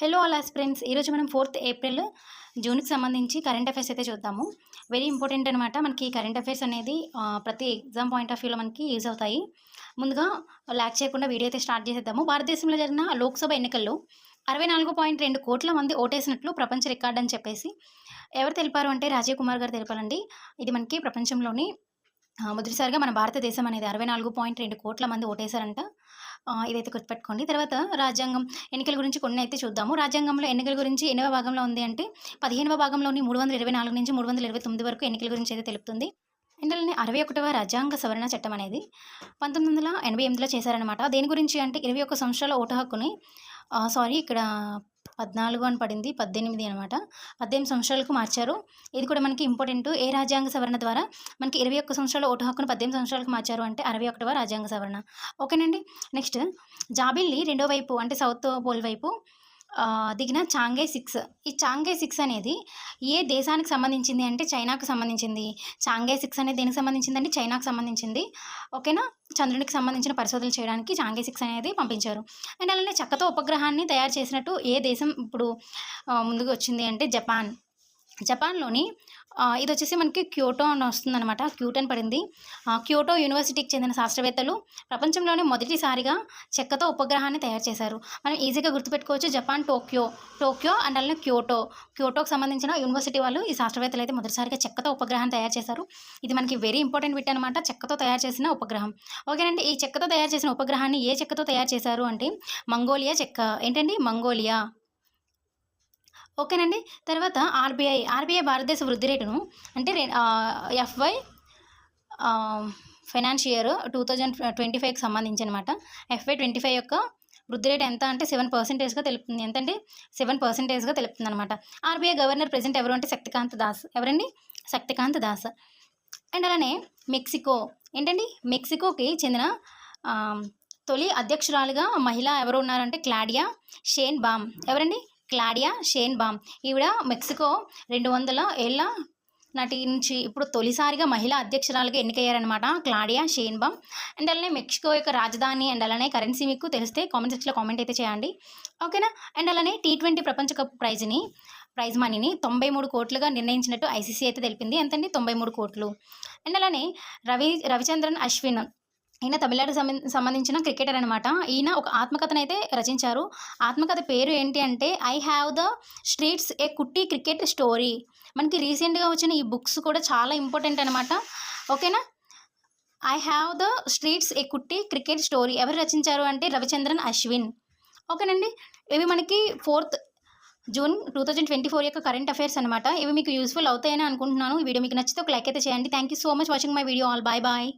Hello అలాస్ friends ఈరోజు మనం fourth April జూన్కి సంబంధించి కరెంట్ అఫైర్స్ అయితే చూద్దాము. వెరీ ఇంపార్టెంట్ అనమాట మనకి కరెంట్ అఫైర్స్ అనేది ప్రతి ఎగ్జామ్ పాయింట్ ఆఫ్ వ్యూలో మనకి యూజ్ అవుతాయి. ముందుగా ల్యాక్ చేయకుండా వీడియో అయితే స్టార్ట్ చేసేద్దాము. భారతదేశంలో జరిగిన లోక్సభ ఎన్నికల్లో అరవై నాలుగు పాయింట్ రెండు కోట్ల మంది ఓటేసినట్లు ప్రపంచ రికార్డ్ అని చెప్పేసి ఎవరు తెలిపారు అంటే రాజీవ్ కుమార్ గారు తెలిపాలండి ఇది మనకి ప్రపంచంలోని మొదటిసారిగా మన భారతదేశం అనేది అరవై నాలుగు పాయింట్ రెండు కోట్ల మంది ఓటేశారంట. ఇదైతే గుర్తుపెట్టుకోండి. తర్వాత రాజ్యాంగం ఎన్నికల గురించి కొన్ని అయితే చూద్దాము. రాజ్యాంగంలో ఎన్నికల గురించి ఎన్నవ భాగంలో ఉంది అంటే పదిహేనవ భాగంలోని మూడు వందల ఇరవై నాలుగు నుంచి మూడు వందల ఇరవై తొమ్మిది వరకు ఎన్నికల గురించి అయితే తెలుపుతుంది. ఇందులోని అరవై ఒకటవ రాజ్యాంగ సవరణ చట్టం అనేది పంతొమ్మిది వందల ఎనభై ఎనిమిదిలో చేశారనమాట దేని గురించి అంటే ఇరవై ఒక్క సంవత్సరాల ఓటు హక్కుని సారీ ఇక్కడ పద్నాలుగు అని పడింది పద్దెనిమిది అనమాట. పద్దెనిమిది సంవత్సరాలకు మార్చారు. ఇది కూడా మనకి ఇంపార్టెంట్ ఏ రాజ్యాంగ సవరణ ద్వారా మనకి ఇరవై ఒక్క సంవత్సరాల ఓటు హక్కును పద్దెనిమిది సంవత్సరాలకు మార్చారు అంటే అరవై ఒకటవ రాజ్యాంగ సవరణ. ఓకేనండి. నెక్స్ట్ జాబిల్లి రెండో వైపు అంటే సౌత్ పోల్ వైపు దిగిన చాంగే సిక్స్. ఈ చాంగే సిక్స్ అనేది ఏ దేశానికి సంబంధించింది అంటే చైనాకు సంబంధించింది. చాంగే సిక్స్ అనేది దేనికి సంబంధించింది అంటే చైనాకు సంబంధించింది. ఓకేనా? చంద్రునికి సంబంధించిన పరిశోధనలు చేయడానికి చాంగే సిక్స్ అనేది పంపించారు. అండ్ అలానే చెక్కతో ఉపగ్రహాన్ని తయారు చేసినట్టు ఏ దేశం ఇప్పుడు ముందుకు వచ్చింది అంటే జపాన్. జపాన్లోని ఇది వచ్చేసి మనకి క్యోటో అని వస్తుందన్నమాట. క్యూట్ అని పడింది. క్యూటో క్యోటో యూనివర్సిటీకి చెందిన శాస్త్రవేత్తలు ప్రపంచంలోనే మొదటిసారిగా చెక్కతో ఉపగ్రహాన్ని తయారు చేశారు. మనం ఈజీగా గుర్తుపెట్టుకోవచ్చు జపాన్ టోక్యో. టోక్యో అండ్ అలానే క్యోటో. క్యూటోకి సంబంధించిన యూనివర్సిటీ వాళ్ళు ఈ శాస్త్రవేత్తలు అయితే మొదటిసారిగా చెక్కతో ఉపగ్రహాన్ని తయారు చేశారు. ఇది మనకి వెరీ ఇంపార్టెంట్ బిట్ అనమాట చెక్కతో తయారు చేసిన ఉపగ్రహం. ఓకేనండి ఈ చెక్కతో తయారు చేసిన ఉపగ్రహాన్ని ఏ చెక్కతో తయారు చేశారు అంటే మంగోలియా చెక్క. ఏంటండి? మంగోలియా. ఓకేనండి. తర్వాత ఆర్బీఐ ఆర్బీఐ భారతదేశ వృద్ధి రేటును అంటే FY financial year two thousand twenty ఫైవ్కి సంబంధించి అనమాట ఎఫ్వై ట్వంటీ ఫైవ్ యొక్క వృద్ధి రేట్ ఎంత అంటే సెవెన్ పర్సెంటేజ్గా తెలుపుతుంది. ఎంతంటే సెవెన్ పర్సెంటేజ్గా తెలుపుతుంది అనమాట ఆర్బీఐ గవర్నర్ ప్రెసెంట్ ఎవరు అంటే శక్తికాంత్ దాస్. ఎవరండి? శక్తికాంత్ దాస్. అండ్ అలానే మెక్సికో. ఏంటండి? మెక్సికోకి చెందిన తొలి అధ్యక్షురాలుగా మహిళ ఎవరు ఉన్నారంటే క్లాడియా షేన్ బామ్ ఎవరండి? Claudia Sheinbaum. ఈవిడ మెక్సికో రెండు వందల ఏళ్ళ నాటి నుంచి ఇప్పుడు తొలిసారిగా మహిళా అధ్యక్షురాలుగా ఎన్నికయ్యారనమాట క్లాడియా షేన్ బామ్. అండ్ అలానే మెక్సికో యొక్క రాజధాని అండ్ అలానే కరెన్సీ మీకు తెలిస్తే కామెంట్ సెక్షన్లో కామెంట్ అయితే చేయండి. ఓకేనా? అండ్ అలానే టీ ట్వంటీ ప్రపంచ కప్ ప్రైజ్ని ప్రైజ్ మనీని తొంభై మూడు కోట్లుగా నిర్ణయించినట్టు ఐసీసీ అయితే తెలిపింది. ఎంతండి? తొంభై మూడు కోట్లు. అండ్ అలానే రవి రవిచంద్రన్ అశ్విన్ ఈయన తమిళనాడు సంబంధ- సంబంధించిన క్రికెటర్ అనమాట ఈయన ఒక ఆత్మకథను అయితే రచించారు. ఆత్మకథ పేరు ఏంటి అంటే I have the streets a kutti cricket story. మనకి రీసెంట్గా వచ్చిన ఈ బుక్స్ కూడా చాలా ఇంపార్టెంట్ అనమాట ఓకేనా? I have the streets a kutti cricket story. ఎవరు రచించారు అంటే రవిచంద్రన్ అశ్విన్. ఓకేనండి? ఇవి మనకి fourth June two thousand twenty four యొక్క కరెంట్ అఫైర్స్ అనమాట ఇవి మీకు యూస్ఫుల్ అవుతాయని అనుకుంటున్నాను. వీడియో మీకు నచ్చితే ఒక లైక్ అయితే చేయండి. Thank you so much watching my video all. Bye bye.